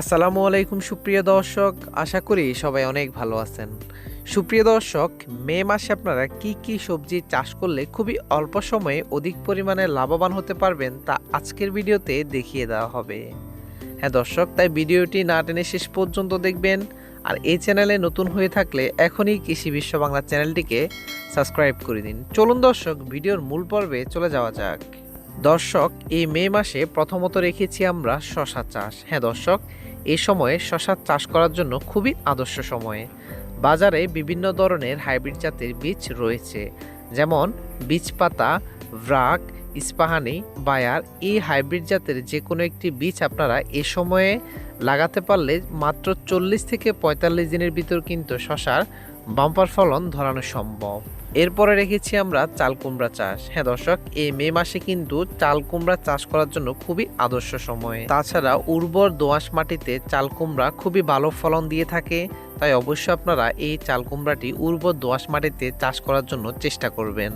আসসালামু আলাইকুম, সুপ্রিয় দর্শক। আশা করি সবাই অনেক ভালো আছেন। সুপ্রিয় দর্শক, মে মাসে আপনারা কি কি সবজি চাষ করলে খুবই অল্প সময়ে অধিক পরিমাণে লাভবান হতে পারবেন তা আজকের ভিডিওতে দেখিয়ে দেওয়া হবে। হ্যাঁ দর্শক, তাই ভিডিওটি না টেনে শেষ পর্যন্ত দেখবেন। আর এই চ্যানেলে নতুন হয়ে থাকলে এখনই কৃষি বিশ্ব বাংলা চ্যানেলটিকে সাবস্ক্রাইব করে দিন। চলুন দর্শক, ভিডিওর মূল পর্বে চলে যাওয়া যাক। দর্শক, এই মে মাসে প্রথমত রেখেছি আমরা শশা চাষ। হ্যাঁ দর্শক এই সময়ে শশা চাষ করার জন্য খুবই আদর্শ সময়ে। বাজারে বিভিন্ন ধরনের হাইব্রিড জাতের বীজ রয়েছে, যেমন বীজ পাতা ভ্রাক, ইস্পাহানি, বায়ার। এই হাইব্রিড জাতের যে কোনো একটি বীজ আপনারা এ সময়ে লাগাতে পারলে মাত্র চল্লিশ থেকে পঁয়তাল্লিশ দিনের ভিতর কিন্তু শশার বাম্পার ফলন ধরানো সম্ভব। এরপরে রেখেছি আমরা চাল কুমড়া চাষ। হ্যাঁ দর্শক এই মে মাসে কিন্তু চাল কুমড়া চাষ করার জন্য খুবই আদর্শ সময়। তাছাড়া উর্বর দোআঁশ মাটিতে চাল কুমড়া খুবই ভালো ফলন দিয়ে থাকে। তাই অবশ্যই আপনারা এই চাল কুমড়াটি উর্বর দোআঁশ মাটিতে চাষ করার জন্য চেষ্টা করবেন।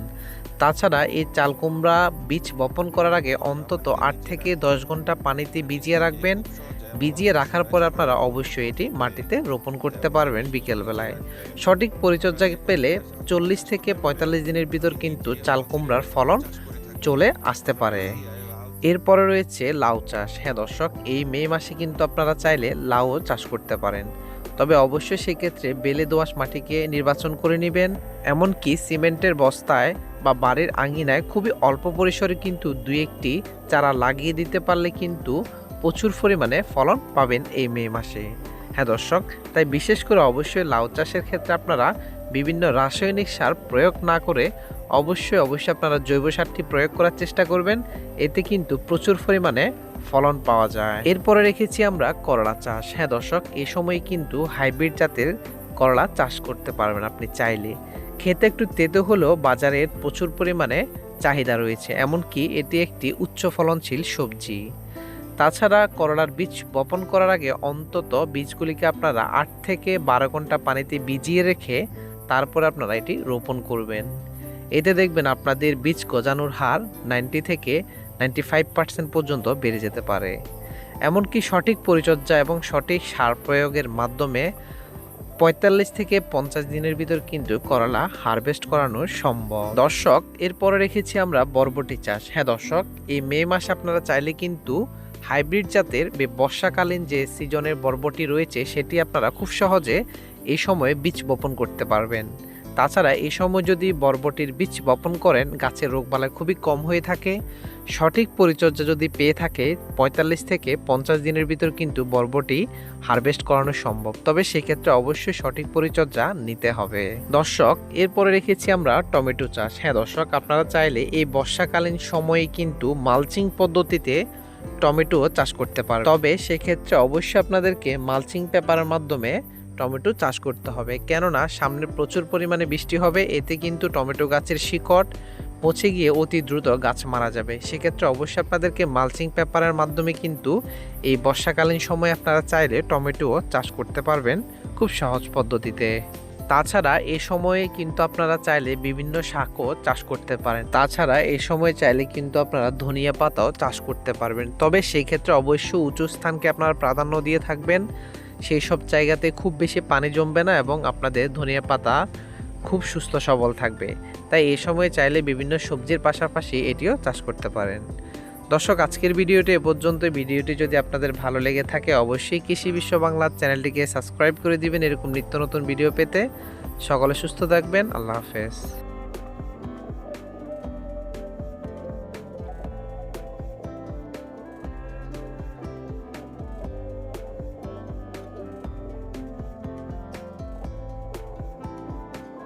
তাছাড়া এই চাল কুমড়া বীজ বপন করার আগে অন্তত আট থেকে দশ ঘণ্টা পানিতে ভিজিয়ে রাখবেন। ভিজিয়ে রাখার পর আপনারা অবশ্যই এটি মাটিতে রোপণ করতে পারবেন বিকেলবেলায়। সঠিক পরিচর্যা পেলে চল্লিশ থেকে পঁয়তাল্লিশ দিনের ভিতর কিন্তু চাল কুমড়ার ফলন চলে আসতে পারে। এরপরে রয়েছে লাউ চাষ। হ্যাঁ দর্শক, এই মে মাসে কিন্তু আপনারা চাইলে লাউও চাষ করতে পারেন। তবে অবশ্যই সেক্ষেত্রে বেলে দোআঁশ মাটিকে নির্বাচন করে নেবেন। এমনকি সিমেন্টের বস্তায় বা বাড়ির আঙিনায় খুবই অল্প পরিসরে কিন্তু দুই একটি চারা লাগিয়ে দিতে পারলে কিন্তু প্রচুর পরিমাণে ফলন পাবেন এই মে মাসে। হ্যাঁ দর্শক, তাই বিশেষ করে অবশ্যই লাউ চাষের ক্ষেত্রে আপনারা বিভিন্ন রাসায়নিক সার প্রয়োগ না করে অবশ্যই অবশ্যই আপনারা জৈব সারটি প্রয়োগ করার চেষ্টা করবেন। এতে কিন্তু প্রচুর পরিমাণে ফলন পাওয়া যায়। এরপরে রেখেছি আমরা করলা চাষ। হ্যাঁ দর্শক, এ সময় কিন্তু হাইব্রিড জাতের করলা চাষ করতে পারবেন আপনি চাইলে। খেতে একটু তেতো হলেও বাজারে প্রচুর পরিমাণে চাহিদা রয়েছে। এমনকি এটি একটি উচ্চ ফলনশীল সবজি। তাছাড়া করলার বীজ বপন করার আগে অন্তত বীজগুলিকে আপনারা আট থেকে বারো ঘণ্টা পানিতে ভিজিয়ে রেখে তারপরে আপনারা এটি রোপণ করবেন। এতে দেখবেন আপনাদের বীজ গজানোর হার নাইনটি থেকে নাইনটি ফাইভ পার্সেন্ট পর্যন্ত বেড়ে যেতে পারে। এমনকি সঠিক পরিচর্যা এবং সঠিক সার প্রয়োগের মাধ্যমে পঁয়তাল্লিশ থেকে পঞ্চাশ দিনের ভিতর কিন্তু করলা হারভেস্ট করানো সম্ভব। দর্শক, এরপরে রেখেছি আমরা বরবটি চাষ। হ্যাঁ দর্শক, এই মে মাসে আপনারা চাইলে কিন্তু হাইব্রিড জাতের বর্ষাকালীন যে সিজনের বরবটি রয়েছে, সেটি আপনারা খুব সহজে এই সময়ে বীজ বপন করতে পারবেন। তাছাড়া এই সময় যদি বরবটির বীজ বপন করেন, গাছের রোগবালাই খুবই কম হয়ে থাকে। সঠিক পরিচর্যা যদি পেয়ে থাকে, পঁয়তাল্লিশ থেকে পঞ্চাশ দিনের ভিতর কিন্তু বরবটি হারভেস্ট করানো সম্ভব। তবে সেক্ষেত্রে অবশ্যই সঠিক পরিচর্যা নিতে হবে। দর্শক, এরপরে রেখেছি আমরা টমেটো চাষ। হ্যাঁ দর্শক, আপনারা চাইলে এই বর্ষাকালীন সময়ে কিন্তু মালচিং পদ্ধতিতে টমেটো চাষ করতে পারেন তবে সেক্ষেত্রে অবশ্যই আপনাদেরকে মালচিং পেপারের মাধ্যমে টমেটো চাষ করতে হবে। কেননা, সামনে প্রচুর পরিমাণে বৃষ্টি হবে, এতে কিন্তু টমেটো গাছের শিকড় পচে গিয়ে অতি দ্রুত গাছ মারা যাবে। সেক্ষেত্রে অবশ্যই আপনাদেরকে মালচিং পেপারের মাধ্যমে কিন্তু এই বর্ষাকালীন সময়ে আপনারা চাইলে টমেটো চাষ করতে পারবেন খুব সহজ পদ্ধতিতে। তাছাড়া এ সময়ে কিন্তু আপনারা চাইলে বিভিন্ন শাকও চাষ করতে পারেন। তাছাড়া এ সময় চাইলে কিন্তু আপনারা ধনিয়া পাতাও চাষ করতে পারবেন। তবে সেই ক্ষেত্রে অবশ্যই উঁচু স্থানকে আপনারা প্রাধান্য দিয়ে থাকবেন। সেই সব জায়গাতে খুব বেশি পানি জমবে না এবং আপনাদের ধনিয়া পাতা খুব সুস্থ সবল থাকবে। তাই এই সময়ে চাইলে বিভিন্ন সবজির পাশাপাশি এটিও চাষ করতে পারেন। দর্শক, আজকের ভিডিওটি এ পর্যন্ত। ভিডিওটি যদি আপনাদের ভালো লেগে থাকে, অবশ্যই কৃষি বিশ্ব বাংলার চ্যানেলটিকে সাবস্ক্রাইব করে দিবেন এরকম নিত্য নতুন ভিডিও পেতে। সকলে সুস্থ থাকবেন। আল্লাহ হাফেজ।